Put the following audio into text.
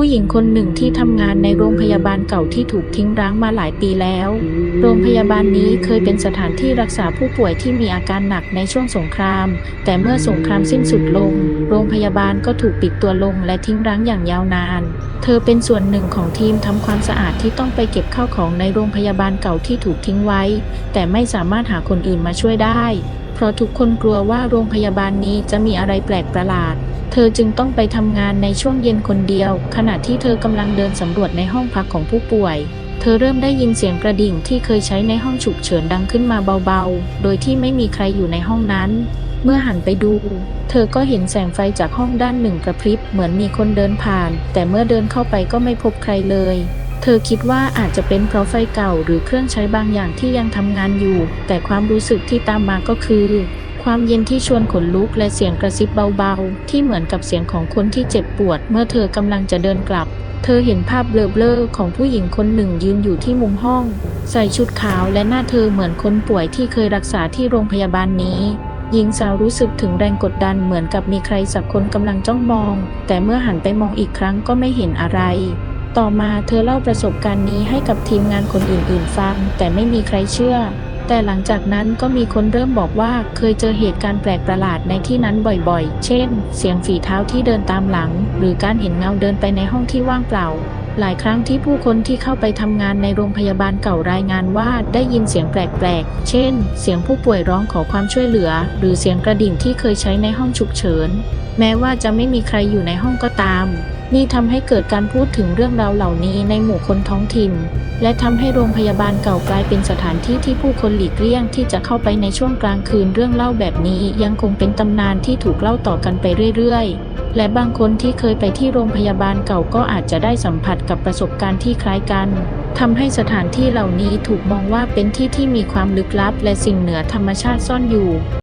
ผู้หญิงคนหนึ่งที่ทำงานในโรงพยาบาลเก่าที่ถูกทิ้งร้างมาหลายปีแล้ว โรงพยาบาลนี้เคยเป็นสถานที่รักษาผู้ป่วยที่มีอาการหนักในช่วงสงคราม แต่เมื่อสงครามสิ้นสุดลง โรงพยาบาลก็ถูกปิดตัวลงและทิ้งร้างอย่างยาวนาน เธอเป็นส่วนหนึ่งของทีมทำความสะอาดที่ต้องไปเก็บข้าวของในโรงพยาบาลเก่าที่ถูกทิ้งไว้ แต่ไม่สามารถหาคนอื่นมาช่วยได้ เพราะทุกคนกลัวว่าโรงพยาบาลนี้จะมีอะไรแปลกประหลาด เธอจึงต้องไปทำงานในช่วงเย็นคนเดียว ขณะที่เธอกำลังเดินสำรวจในห้องพักของผู้ป่วย เธอเริ่มได้ยินเสียงกระดิ่งที่เคยใช้ในห้องฉุกเฉินดังขึ้นมาเบาๆ โดยที่ไม่มีใครอยู่ในห้องนั้น เมื่อหันไปดู เธอก็เห็นแสงไฟจากห้องด้านหนึ่งกระพริบเหมือนมีคนเดินผ่าน แต่เมื่อเดินเข้าไปก็ไม่พบใครเลย เธอคิดว่าอาจจะเป็นเพราะไฟเก่าหรือเครื่องใช้บางอย่างที่ยังทำงานอยู่ แต่ความรู้สึกที่ตามมาก็คือ ความเย็นที่ชวนขนลุกและเสียงกระซิบเบาๆ ที่เหมือนกับเสียงของคนที่เจ็บปวด เมื่อเธอกำลังจะเดินกลับ เธอเห็นภาพเบลอๆของผู้หญิงคนหนึ่งยืนอยู่ที่มุมห้อง ใส่ชุดขาวและหน้าเธอเหมือนคนป่วยที่เคยรักษาที่โรงพยาบาลนี้หญิงสาวรู้สึกถึงแรงกดดันเหมือนกับมีใครสักคนกำลังจ้องมอง แต่เมื่อหันไปมองอีกครั้งก็ไม่เห็นอะไร ต่อมาเธอเล่าประสบการณ์นี้ให้กับทีมงานคนอื่นๆฟัง แต่ไม่มีใครเชื่อ แต่หลังจากนั้นก็มีคนเริ่มบอกว่าเคยเจอเหตุการณ์แปลกประหลาดในที่นั้นบ่อยๆ เช่น เสียงฝีเท้าที่เดินตามหลัง หรือการเห็นเงาเดินไปในห้องที่ว่างเปล่า หลายครั้งที่ผู้คนที่เข้าไปทำงานในโรงพยาบาลเก่ารายงานว่าได้ยินเสียงแปลกๆ เช่น เสียงผู้ป่วยร้องขอความช่วยเหลือ หรือเสียงกระดิ่งที่เคยใช้ในห้องฉุกเฉิน แม้ว่าจะไม่มีใครอยู่ในห้องก็ตาม นี่ทำให้เกิดการพูดถึงเรื่องราวเหล่านี้ในหมู่คนท้องถิ่น และทำให้โรงพยาบาลเก่ากลายเป็นสถานที่ที่ผู้คนหลีกเลี่ยงที่จะเข้าไปในช่วงกลางคืนเรื่องเล่าแบบนี้ยังคงเป็นตำนานที่ถูกเล่าต่อกันไปเรื่อยๆ และบางคนที่เคยไปที่โรงพยาบาลเก่าก็อาจจะได้สัมผัสกับประสบการณ์ที่คล้ายกันทำให้สถานที่เหล่านี้ถูกมองว่าเป็นที่ที่มีความลึกลับ และสิ่งเหนือธรรมชาติซ่อนอยู่